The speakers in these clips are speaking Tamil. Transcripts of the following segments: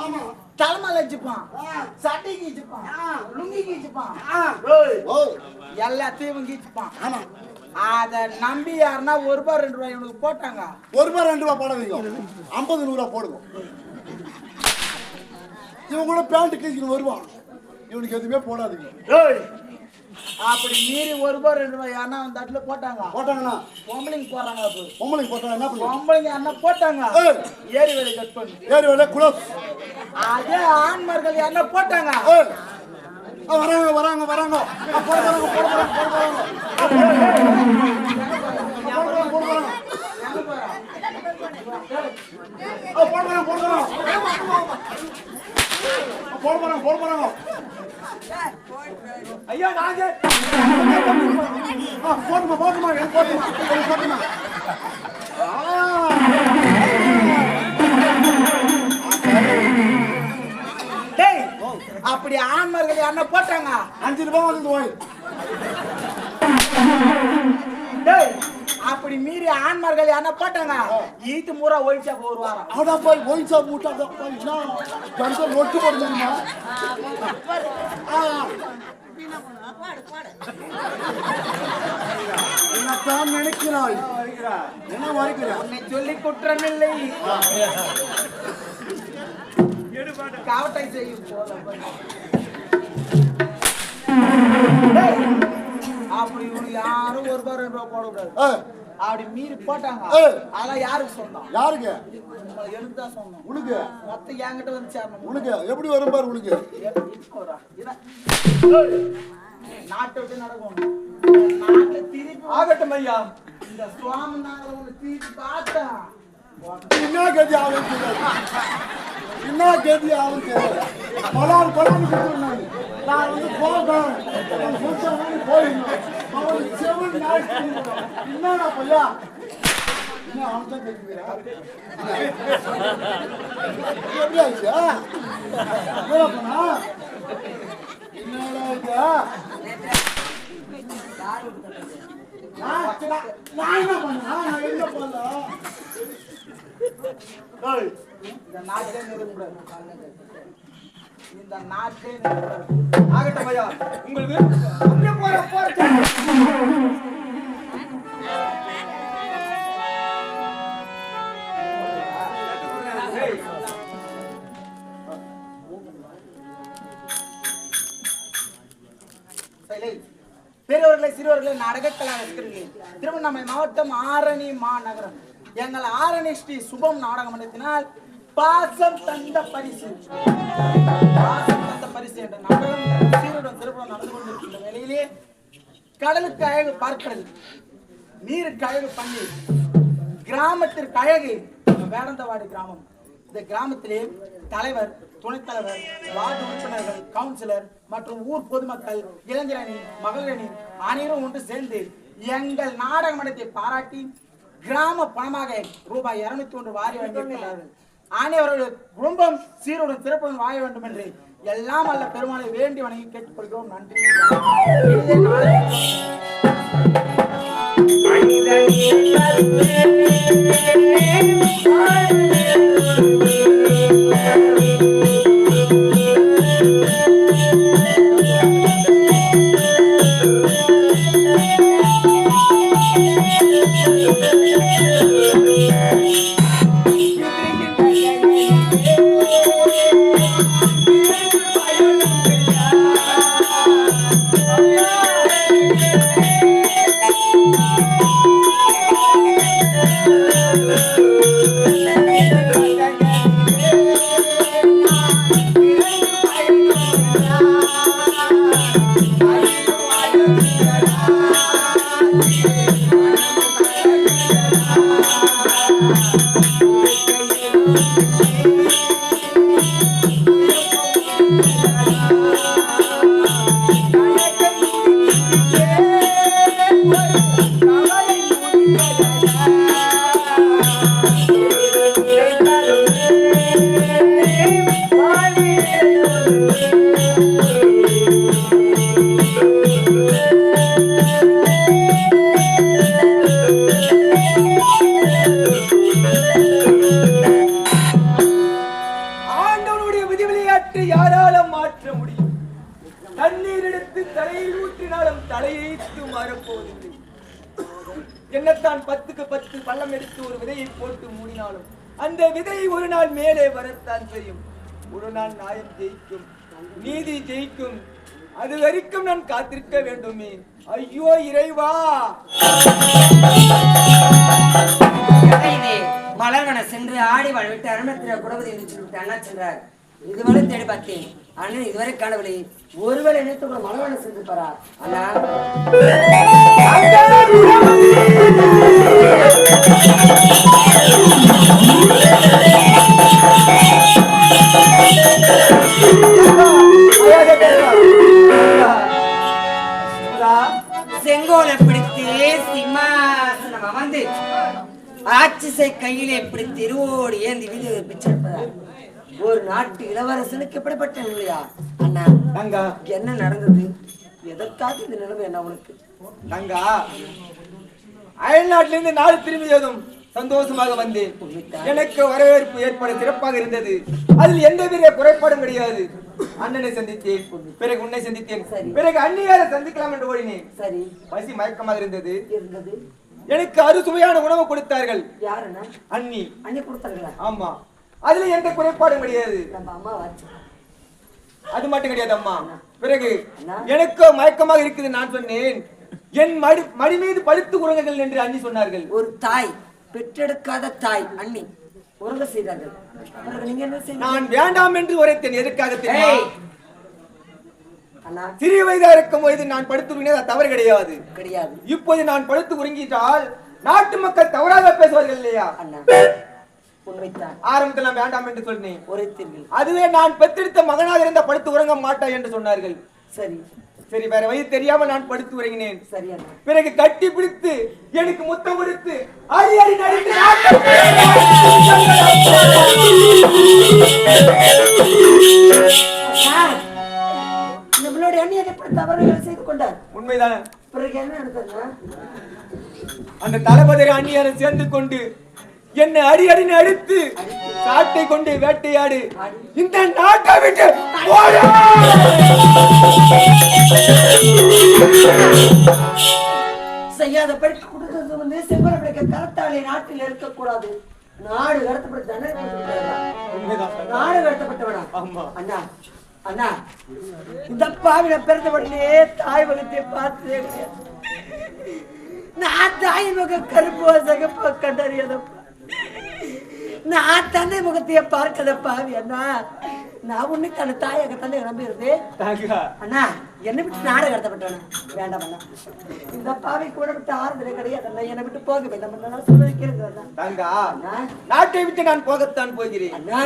ஆமா. தலைமையில வச்சுப்பான். ஆ. சட்டை கீச்சுப்பான் ஆ. லுங்கி கீச்சுப்பான் எல்லாத்தையும் கீச்சுப்பான் ஆமா. அத நம்பி யாருன்னா ஒரு ரூபாய் ரெண்டு ரூபாய் இவனுக்கு போட்டாங்க. ஒரு ரூபாய் ரெண்டு ரூபாய் போடாதீங்க ஐம்பது நூறுரூவா போடுங்க. இவன் கூட பேண்ட் கீழ்ச்சின்னு வருவான். இவனுக்கு எதுவுமே போடாதீங்க. அப்படி மீறி ஒரு ரூபாய் ரெண்டு ரூபாய் யாருன்னா அந்த தட்டுல போட்டாங்க. போட்டாங்கன்னா? பொம்பளைங்க போடுறாங்க அப்போ பொம்பளைக்கு போட்டா என்ன பொம்பளைங்க யாருன்னா போட்டாங்க. ஏரி வேலை கட் பண்ணி. ஏறி வேலை குளோஸ் அதே ஆண்மார்கள் யாருன்னா போட்டாங்க. வராங்க வராங்க வராங்க. ஆ, போட வராங்க போட வராங்க போட வராங்க போட வராங்க போட வராங்க ஆ, போட வராங்க போட வராங்க ஆ, போட வராங்க போட வராங்க ஆ, போட்டுமா போட்டுமா எனக்கு போட்டுமா எனக்கு போட்டுமா. டேய் அப்படி ஆண்மார்கள் யாருன்னா போட்டாங்க? அஞ்சு ரூபாய் வந்து டேய் அப்படி மீறி ஆண்மார்கள் யாருன்னா போட்டாங்க? ஈத்து மூரா ஒழிச்சா ஒரு வாரம் அடா போய் ஒயின் ஷாப் மூட்டாங்க போய் நொட்டு போடுமா என்னத்தான் நினைக்கிறாய்? என்ன வரைக்கிறாய் உன்னை சொல்லி குற்றமில்லை. காவட்டை செய்யும் அப்படி இவனுக்கு யாரும் ஒரு ரூபாய் ரெண்டு ரூபாய் போடக்கூடாது அப்படி மீறி போட்டாங்க. அதெல்லாம் யாருக்கு சொந்தம்? யாருக்கு? தான் சொந்தம். உனக்கு? மொத்தம் என்கிட்ட வந்து சேரணும். உனக்கு? எப்படி வரும் பாரு உனக்கு. நாட்டை விட்டு நடக்கணும். நாட்டை திருப்பி ஆகட்டும் ஐயா. இந்த சுவாமி நாங்களை உன்னை திருப்பி பார்த்தா என்ன கதி ஆகும் தெரியாது என்ன கதி ஆகும் தெரியாது பலார் பலார் கொடுத்துருந்தாங்க நான் வந்து போகிறேன் நான் சொந்த மாதிரி போயிருந்தேன் அவனுக்கு செவன் நாள் என்னடா பையா? என்ன அவன் தான் கேட்கிறா எப்படி ஆச்சு என்னடா பண்ணா? என்னடா இது? நான் நான் என்ன பண்ணேன்? நான் என்ன பண்ணல ஏய், இந்த நாட்டிலே நிறுவக்கூடாது இந்த நாட்டிலே நிறுவக்கூடாது ஆகட்டும் ஐயா. உங்களுக்கு அப்படியே போற போற ஏய், சரி. பெரியவர்களே சிறுவர்களே நாடகக்கலா ரசிகர்களே திருவண்ணாமலை மாவட்டம் ஆரணி மாநகரம். எங்கள் ஆரணி ஸ்ரீ சுபம் நாடக மன்றத்தினால் பாசம் தந்த பரிசு. பாசம் தந்த பரிசு என்ற நாடகம் சீருடன் திருப்பணம் நடந்து கொண்டிருக்கின்ற வேளையிலே கடலுக்கு அழகு பார்க்கிறது நீருக்கு அழகு பன்னீர் கிராமத்திற்கு அழகு வேடந்தவாடி கிராமம். இந்த கிராமத்திலே தலைவர் துணைத்தலைவர் வார்டு உறுப்பினர்கள் கவுன்சிலர் மற்றும் ஊர் பொதுமக்கள் இளைஞரணி மகளிரணி அனைவரும் ஒன்று சேர்ந்து எங்கள் நாடக மன்றத்தை பாராட்டி கிராம பணமாக ரூபாய் இருநூத்தி ஒன்று வாரி வழங்கியிருக்கிறார்கள். அனைவருடைய குடும்பம் சீருடன் சிறப்புடன் வாழ வேண்டும் என்று எல்லாம் அல்ல பெருமானை வேண்டி வணங்கி கேட்டுக்கொள்கிறோம். நன்றி. ஜெயிக்கும் அது வரைக்கும் நான் காத்திருக்க வேண்டுமே. ஐயோ இறைவா! மலர்வன சென்று ஆடி வாழ்விட்டு அருணத்திர குடவதி என்று சொல்லிவிட்டு அண்ணா சென்றார். இதுவரை தேடி பார்த்தேன். அண்ணன் இதுவரை காணவில்லை. ஒருவேளை நினைத்து கூட மலர்வன சென்று பாரா அண்ணா? செங்கோலை ஆட்சிசை கையிலே இப்படி திருவோடு ஏந்தி வீதி பிச்செடுப்பதா ஒரு நாட்டு இளவரசனுக்கு எப்படிப்பட்ட நிலையா? அண்ணா தங்கா. என்ன நடந்தது? எதற்காக இந்த நிலைமை என்ன உனக்கு? தங்கா. அயல்நாட்டிலிருந்து நாடு திரும்பியதும் சந்தோஷமாக வந்தேன். எனக்கு வரவேற்பு ஏற்பட சிறப்பாக இருந்தது. அதில் எந்த வித குறைபாடும் கிடையாது. அண்ணனை சந்தித்தேன். பிறகு உன்னை சந்தித்தேன். பிறகு அந்நியாரை சந்திக்கலாம் என்று ஓடினேன். சரி. பசி மயக்கமாக இருந்தது. இருந்தது? எனக்கு அறுசுவையான உணவு கொடுத்தார்கள். அண்ணி. அண்ணி கொடுத்தாங்களா ஆமா. அதுல எந்த குறைபாடும் கிடையாது. அது மட்டும் கிடையாது அம்மா. பிறகு எனக்கு மயக்கமாக இருக்குது நான் சொன்னேன். என் மடி மடி மீது படுத்து உறங்குங்கள் என்று அண்ணி சொன்னார்கள். ஒரு தாய் பெற்றெடுக்காத தாய் அண்ணி. உறங்க செய்தார்கள். நான் வேண்டாம் என்று உரைத்தேன். எதற்காக தெரியுமா? சிறிய வயதா இருக்கும் போது நான் படுத்து உறங்கினது தவறு கிடையாது கிடையாது இப்போது நான் படுத்து உறங்கிட்டால் நாட்டு மக்கள் தவறாக பேசுவார்கள் இல்லையா அண்ணா உண்மைத்தான் ஆரம்பத்தில் நான் வேண்டாம் என்று சொன்னேன் உரைத்தீர்கள் அதுவே நான் பெற்றெடுத்த மகனாக இருந்த படுத்து உறங்க மாட்டாய் என்று சொன்னார்கள் சரி சரி வேற வழி தெரியாம நான் படுத்து உறங்கினேன் சரி அண்ணா பிறகு கட்டி பிடித்து எனக்கு முத்தம் கொடுத்து அடி அடி நடித்து அண்ணா, அதை எப்படி தவறுகள் செய்து கொண்டார். உண்மைதானே? பிறகு என்ன நடந்ததுன்னா அந்த தளபதி அந்நியாரை சேர்ந்து கொண்டு என்னை அடி அடின்னு அடித்து சாட்டை கொண்டு வேட்டையாடு. இந்த நாட்டை விட்டு! செய்யாத படிக்க கொடுத்தது வந்து செம்பர பிடிக்க கரத்தாலே நாட்டில் இருக்கக்கூடாது. நாடு கடத்தப்பட்ட. நாடு கடத்தப்பட்டவனா. அண்ணா அண்ணா இந்த பாவின பிறந்த உடனே தாய் முகத்தை பார்த்ததே கிடையாது நான் தாய் முக கருப்போ சகப்போ கண்டறியதப்பா. நான் தந்தை முகத்தையே பார்க்கத பாவி அண்ணா. நான் உன்னை தன்னை தாயாக தந்தை தாங்கா. அண்ணா என்னை விட்டு நாடு கடத்தப்பட்டவனா வேண்டாம் அண்ணா. இந்த பாவை கூட விட்டு ஆறுதலே கிடையாது அண்ணா. என்னை விட்டு போக வேண்டாம் அண்ணா. தங்கா அண்ணா. நாட்டை விட்டு நான் போகத்தான் போகிறேன். அண்ணா.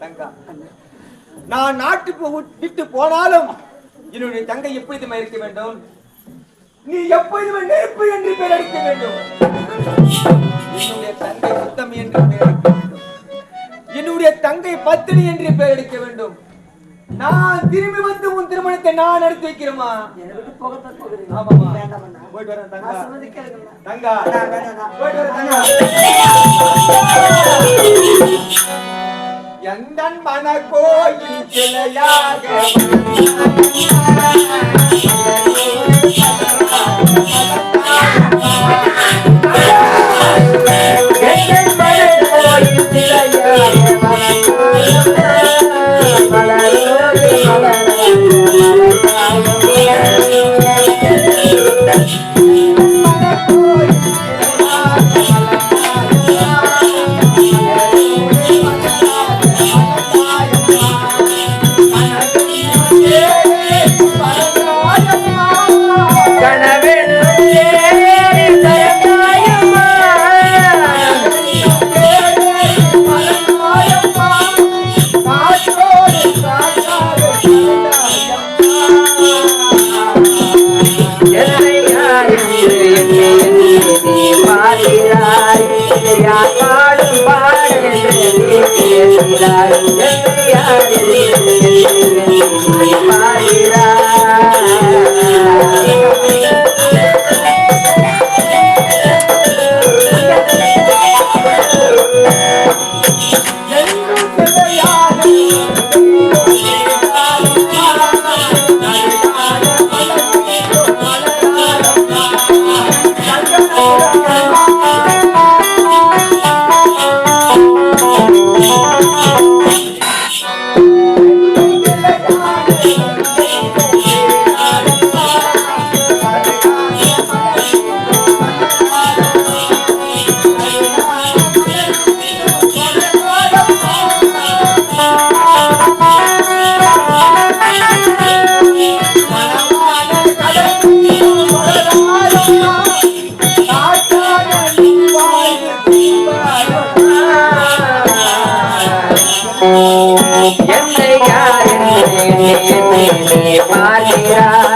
தங்கா. அண்ணா. நான் நாட்டுக்கு விட்- விட்டு போனாலும் என்னுடைய தங்கை எப்பொழுதுமே இருக்க வேண்டும். நீ எப்பொழுதுமே நெருப்பு என்று பெயர் அடிக்க வேண்டும். என்னுடைய தங்கை சுத்தம் என்று பெயர் அடிக்க வேண்டும். என்னுடைய தங்கை பத்தினி என்று பெயர் அடிக்க வேண்டும். நான் திரும்பி வந்து உன் திருமணத்தை நான் நடத்தி வைக்கிறேமா ஆமாமா. போயிட்டு வரேன் தங்கா. தங்கா. போயிட்டு வரேன் தங்கா. எந்தன் மனக்கோயில் சிலையாக? ஆ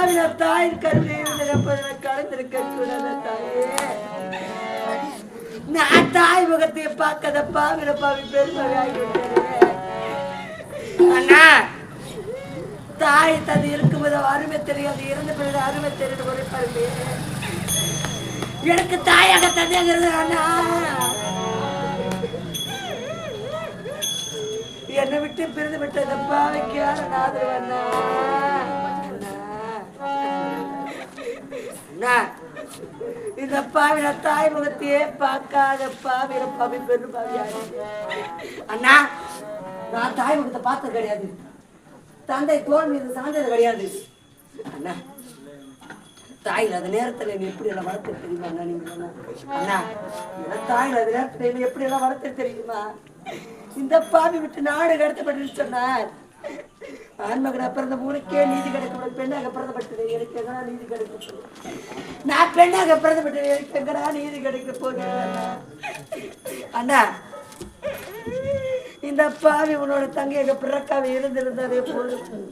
இந்த தாய் தாயின் கருணையில் கலந்திருக்க கூடாத தாயே. நான் தாய் முகத்தை பார்க்காத பாவின பாவி பெருமையாகிவிட்டேன் அண்ணா தாய் தது இருக்கும்போது அருமை தெரியாது இறந்த பிறகு அருமை தெரிந்து உரைப்பாரு எனக்கு தாயாக தந்தைங்கிறது அண்ணா. என்னை விட்டு பிரிந்து விட்டதப்பா பாவைக்கு ஆதரவு அண்ணா? அண்ணா, இந்த பாவின தாய் முகத்தையே பார்க்காத பாவிர பாவி பெரு பாவியாரு. அண்ணா நான் தாய் முகத்தை பார்த்தது கிடையாது. தந்தை தோல் மீது சார்ந்தது கிடையாது. அண்ணா தாய் அந்த நேரத்தில் நீ எப்படி எல்லாம் வளர்த்து தெரியுமா அண்ணா நீங்க அண்ணா? என் தாய் இல்லாத நேரத்தில் நீ எப்படி எல்லாம் வளர்த்து தெரியுமா? இந்த பாவி விட்டு நாடு கடத்தப்பட்டு சொன்னார். ஆண்மகனா பிறந்த மூணுக்கே நீதி கிடைக்கப்படும் பெண்ணாக பிறந்தப்பட்டது எனக்கு எங்கடா நீதி கிடைக்க நான் பெண்ணாக பிறந்தப்பட்டது எனக்கு எங்கடா நீதி கிடைக்க போகுது. அண்ணா? அண்ணா இந்த பாவி உன்னோட தங்கையாக பிறக்காம இருந்திருந்ததே போதும்.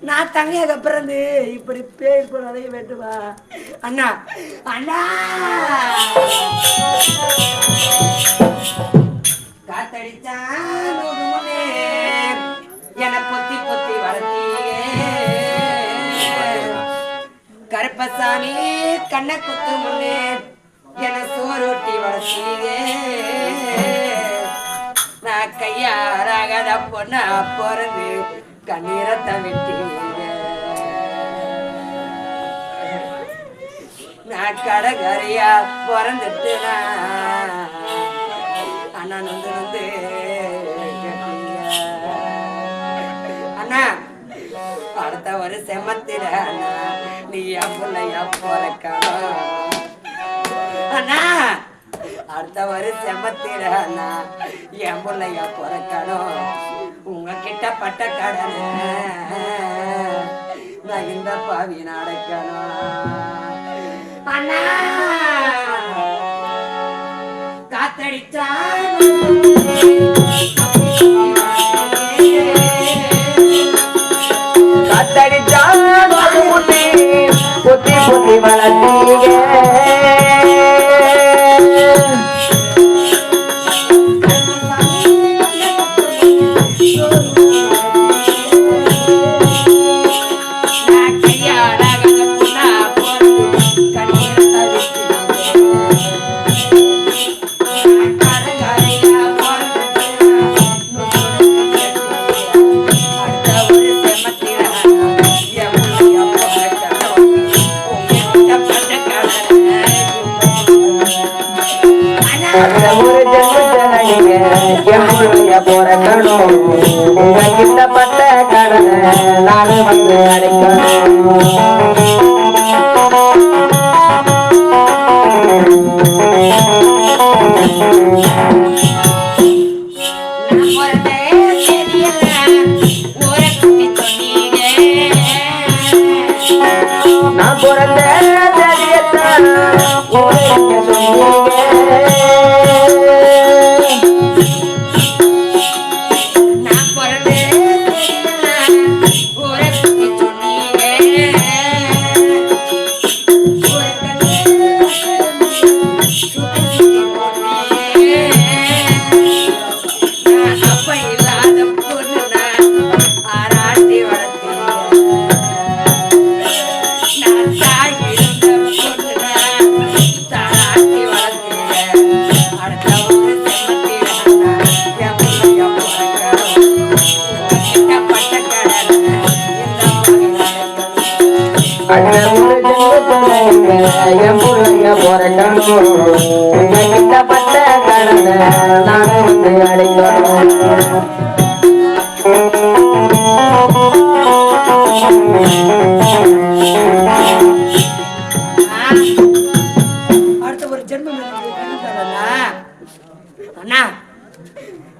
நான் தங்கையாக பிறந்து இப்படி பேர் போல அடைய வேண்டுமா? அண்ணா அண்ணா! காத்தடிச்சான் கருப்பசாமி கண்ண குத்து முன்னே என சோறுட்டி வளர்த்தீங்க. நான் கையாராகத பொண்ணா பிறந்து கண்ணீரத்தை விட்டீங்க. நான் கடகரையா பிறந்துட்டுனா அண்ணா நொந்து நொந்து அண்ணா அடுத்த ஒரு செமத்தில அண்ணா நீ என் பிறக்கணும் அண்ணா அடுத்த ஒரு அண்ணா என் பிள்ளையா பிறக்கணும் உங்ககிட்ட பட்ட கடனை. நான் இந்த பாவி நடக்கணும் அண்ணா காத்தடிச்சான் கடனை வந்து அடைக்கணும் பட்ட ஒரு ஜென்மத்துல என் பிள்ளைங்க பிறக்கணும் கிட்ட பட்ட கடனை நானும் வந்து. அடைக்கணும் அடுத்த ஒரு ஜென்மம் அண்ணா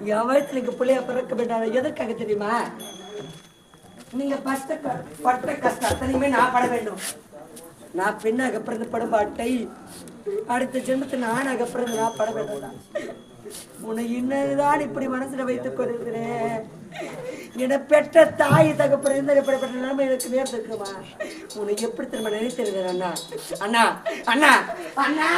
என் வயசுல இங்க பிள்ளைய பிறக்க வேண்டாம் எதற்காக தெரியுமா? நீங்க பஸ்ட பட்ட கஷ்டம் அத்தனையுமே நான் பட வேண்டும். நான் பெண்ணாக பிறந்து படமாட்டை அடுத்த ஜென்மத்தை நானாக பிறந்து நான் பட வேண்டாம். உன்னை இன்னதுதான் இப்படி மனசுல வைத்துக் கொண்டிருக்கிறேன். என பெற்ற தாய் தகப்பன் இருந்த இப்படிப்பட்ட நிலைமை எனக்கு நேர்ந்திருக்குமா உன்னை எப்படி திரும்ப நினைத்திருக்கிறேன் அண்ணா? அண்ணா அண்ணா அண்ணா!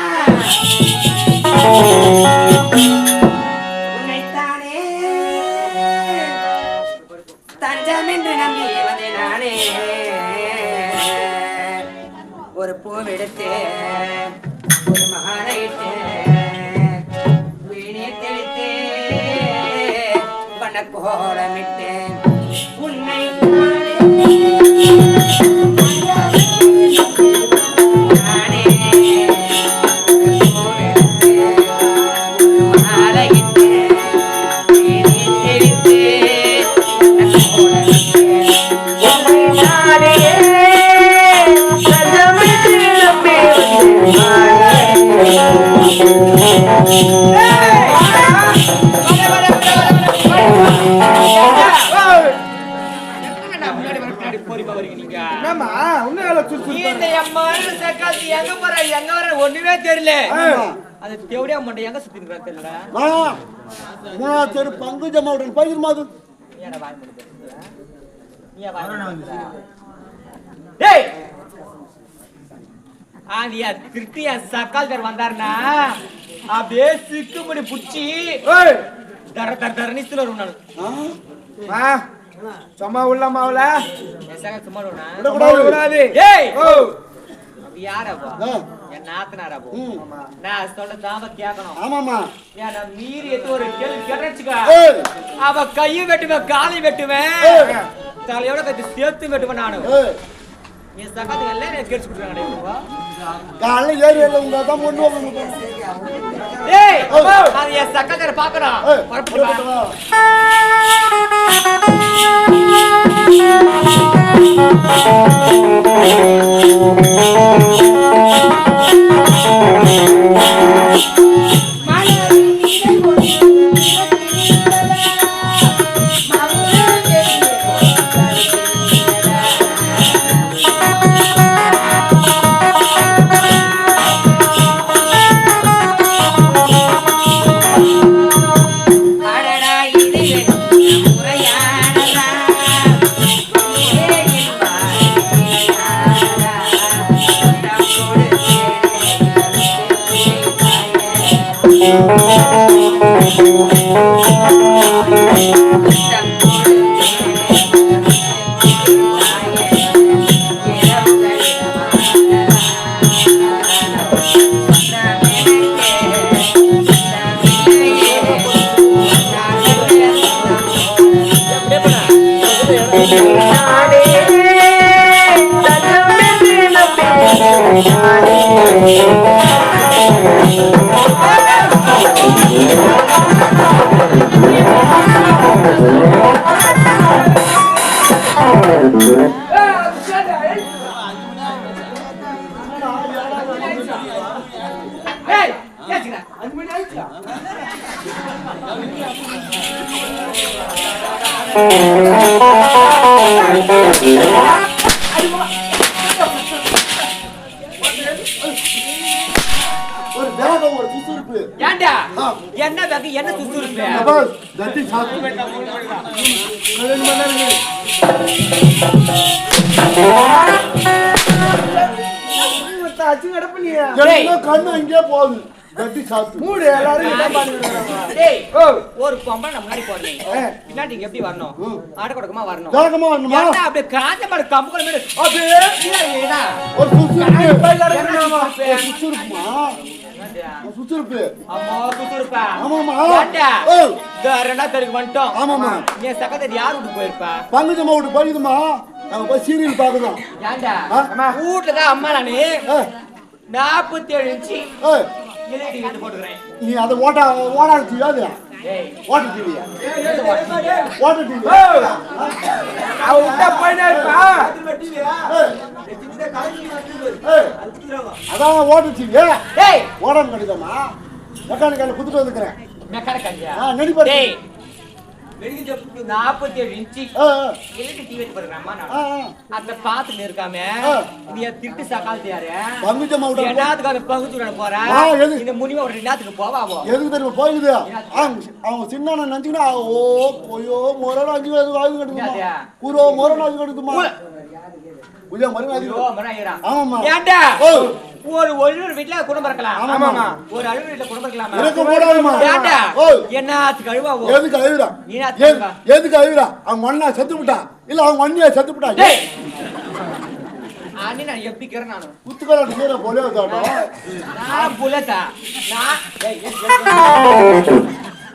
எங்க சுத்தி இருக்கா தெரியல மூணாவது தெரு பங்குஜம்மாவுடன் பகிர்மா அது? டேய் ஆந்தியா திருட்டியா சக்கால் பேர் வந்தாருன்னா அப்படியே சிக்கு முடி புடிச்சி ஏய்! தர தர தர நித்துல சும்மா உள்ள மாவுல. சும்மா? விடக்கூடாது. ஏய்! ஓ. அப்ப யாரா போ ஆ. என் நாத்தனாரா போ. நான் சொல்ல தாம கேட்கணும் ஆமாமா நான் மீறி எது ஒரு கேள்வி கேட்டுச்சுக்கா அவ கையும் வெட்டுவேன் காலையும் வெட்டுவேன். தலையோட கத்தி சேர்த்து வெட்டுவேன் நானு. ஏய். என் சகாத்துக்கு எல்லாம் எனக்கு கேட்டு கொடுக்குறாங்க காலைல ஏரியால உங்க தான் வாங்க ஏய். அது என் சக்காத்தார பாக்குறான் நானே சதமிட்டு ஒரு வேகம் ஒரு சுசுறுப்பு. ஏன்டா ஆ. என்ன பேக்கு என்ன அப்பா, தட்டி நேரம் இரு. எனக்கு கண்ணு அங்கேயே போகுது. தட்டி சாப்பிட்டு. மூடு எல்லாரும் என்ன பண்ணுறாங்க டேய் ஒரு பொம்பளை நம்ம முன்னாடி போறீங்க பின்னாடி இங்க எப்படி வரணும். ஆட கொடுக்கமா வரணும்? வேகமா வரணுமா? ஏன்டா அப்படியே காஞ்ச மாடு கம்புக்குள்ள மேல அப்படியே? இறங்கிடா. ஒரு ஆமாமா. இந்த தெருக்கு வந்துட்டோம். ஆமாமா. என் சக்கத்தை யார் வீட்டுக்கு போயிருப்பா? பங்குஜம்மா விட்டு போயிடுமா நாங்க போய் சீரியல் பார்க்கலாம் ஏன்டா? வீட்டுல தான் அம்மா நானு. நாற்பத்தி ஏழு இன்ச்சு. நீ அதை ஓட்ட ஓடாத டிவி அது? ஏய். ஓட்ட டிவி ஓட்ட டிவி அவன் விட்டா போயினே இருப்பா. அதான் ஓட்ட டிவி ஓடாம கிடைக்குமா மெக்கானிக்கல் குத்துட்டு வந்துக்கிறேன். நடிப்பாரு நாற்பத்தி ஏழு இன்ச்சு டிவி. அந்த பாத்துட்டு இருக்காம. நீ திட்டு சகால் யாரு? பங்குச்சம்மா விட்டு என்னத்துக்கு அந்த பகுதி போற? ஆ, எது? இந்த முனிவ ஒரு நேரத்துக்கு போவாவோ எதுக்கு தெரியுமா? அவங்க சின்ன ஓ போயோ மொரணும் அஞ்சு வயது? குரோ அஞ்சு மரம் ஐயரா. ஆமாம்மா. ஒரு ஒழுங்கு வீட்டுல குடும்பம் இருக்கலாம். ஆமாம்மா. ஒரு அழுகு வீட்டுல குடும்பம் இருக்கலாமா. இருக்க கூடாதுமா ஏன்டா? ஓ என்னத்துக்கு அழுவாவோ எதுக்கு அழுகுறா நீ என்ன எது- எதுக்கு அழுகுறா அவங்க அண்ணா செத்து விட்டா? இல்ல அவங்க அண்ணியா செத்து விட்டா? டேய்! நான் எப்பிக்கிறேன் நானு? குத்துக்கலாட்டு சீர போலே வந்தாட்டம் நான் புலத்தா நான்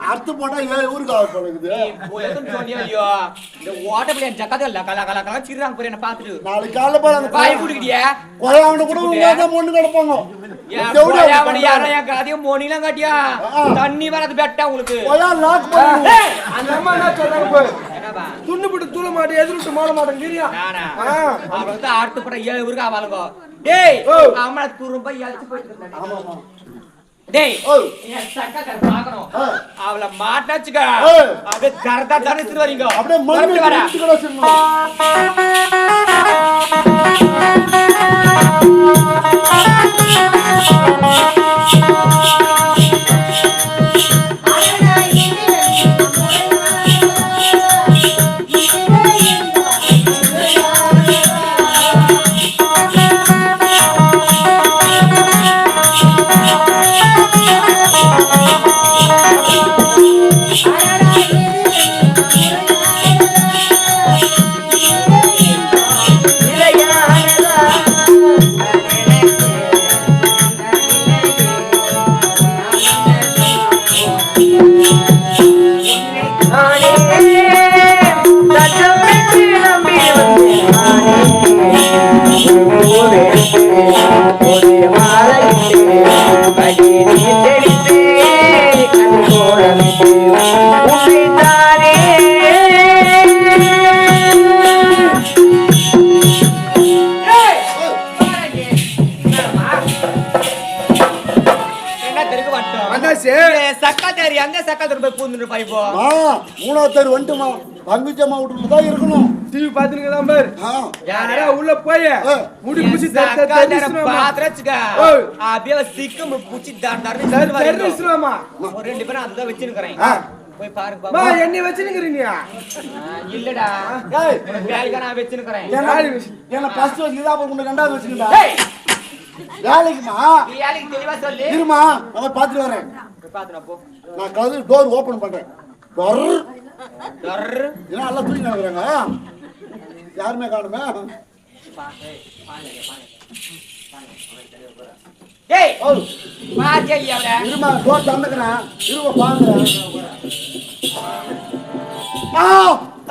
அறுத்து போட்டா ஏன் ஊருக்கு ஆக இல்லையோ? இந்த ஓட்டப்புல என் ஜக்காத்து இல்ல, கலா, கலா, கலா, சிரிறாங்க பாரு என்னை பார்த்துட்டு. நாளைக்கு காலைல போய் அந்த வாய் குடுக்கிட்டியே? கொலையாவன கூட உங்க பொண்ணு கிடப்பாங்க கொலை. தண்ணி வராது பெட்டா உங்களுக்கு கொலையா லாக் பண்ணி ஏய், அந்த அம்மா என்ன சொல்றாங்க போய் என்னப்பா? துண்ணு போட்டு தூள மாட்டேன் எதிர்த்து மாட மாட்டேன் கிரியா வந்து ஆட்டு படம் ஏழு ஊருக்கு ஆவாளுங்கோ. டேய், போயிட்டு. ஆமாமா டேய், என் சக்கரை பார்க்கணும். அவளை மாட்டாச்சுக்க. அப்படியே தரதா தரச்சுட்டு வரீங்க. அப்படியே மண்ணு வரா. இடிச்சு கூட போய் பூந்துட்டு? ஆ மூணாவது தெரு வந்துட்டுமா பங்குச்சம்மா வீட்டுல தான் இருக்கணும். டிவி பாத்துனுங்கதான் பாரு. யாரா? உள்ள போய். முடி புடிச்சு. ஓய். அப்படியே சிக்கு புடிச்சு தர தரன்னு இழுத்துட்டு வரீங்க. தெரிஞ்சுமா ஒரு ரெண்டு பேரும் அதுதான் வச்சிருக்கிறேன். போய் பாருங்க. என்னை இல்லடா. வேலைக்கா நான் வச்சிருக்கிறேன். என்ன ஃபர்ஸ்ட் வச்சு தான் கொண்டு ரெண்டாவது வச்சுக்கிட்டா ஏய், வேலைக்குமா? நீ வேலைக்கு தெளிவா சொல்லு. இருமா நான் வரேன். போ. நான் கதவு டோர் ஓபன் பண்றேன். டொர். ஏன்னா எல்லாம் தூங்கி நடக்கிறாங்க யாருமே காணுமே? ஏய் ஓ இல்லையா அவரை? இருமா டோர் தந்துக்கிறேன் இருமா பாக்குறேன் ஆ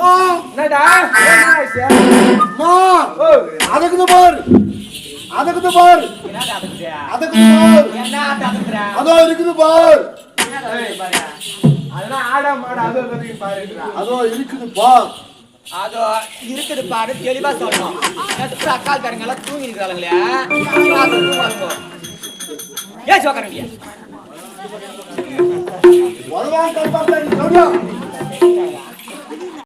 ஆ என்னடா? என்ன ஆச்சு? மா. ஓ. அதுக்குது பார் அதுக்குது பார்? அதுக்குது பார்? அதோ இருக்குது பார் பாரு? அதெல்லாம் ஆடா மாடா அது பாருங்கடா அதோ இருக்குது பார் அதோ இருக்குது பாரு தெளிவா சொல்லணும் நேத்து அக்கால் காரங்க எல்லாம் தூங்கி இருக்கிறாங்களே ஏன் சோக்கறீங்க வருவான் கல்பாங்க